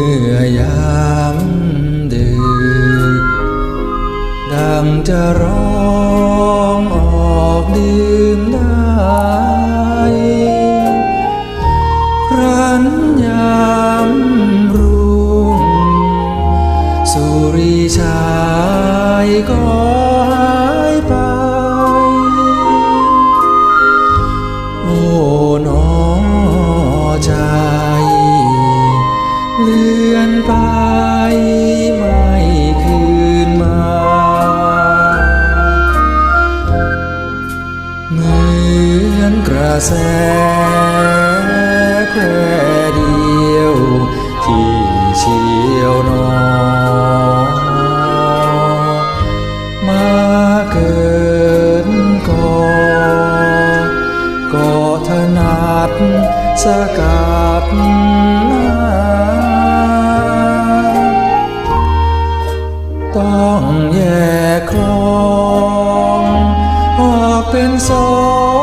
อยามดึก ดังจะร้องออกดื่มได้ครั้นยามรุ่งสุริชายก็ อนกระแสแค่เดียว ที่เชี่ยวนอมาเกินก่อก็ถนัดสกัดน้าต้องแยกคลองออกเป็นสอง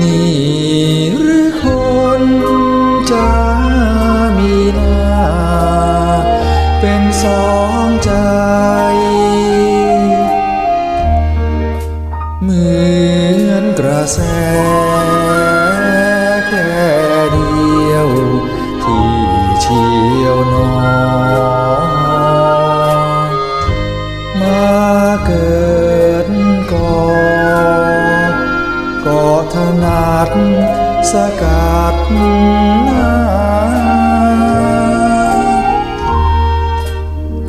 นี่หรือคนจะมีหน้า เป็นสองใจเหมือนกระแส ดสกัดหน้า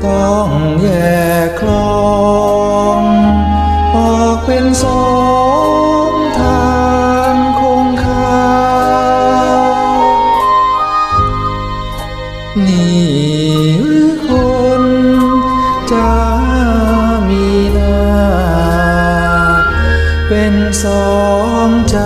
ต้องแยกคลองออกเป็นสองทางคงคานี่หรือคนจะ เป็นสองใจ